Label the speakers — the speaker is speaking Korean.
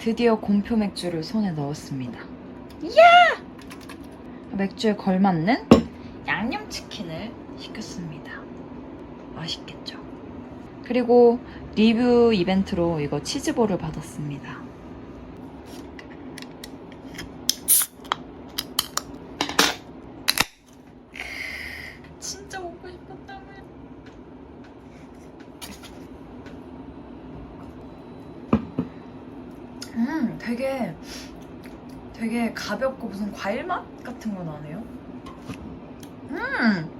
Speaker 1: 드디어 공표 맥주를 손에 넣었습니다. 이야! 맥주에 걸맞는 양념치킨을 시켰습니다. 맛있겠죠? 그리고 리뷰 이벤트로 이거 치즈볼을 받았습니다. 진짜 먹고 싶었다고요. 음, 되게 되게 가볍고 무슨 과일 맛 같은 거 나네요. 음,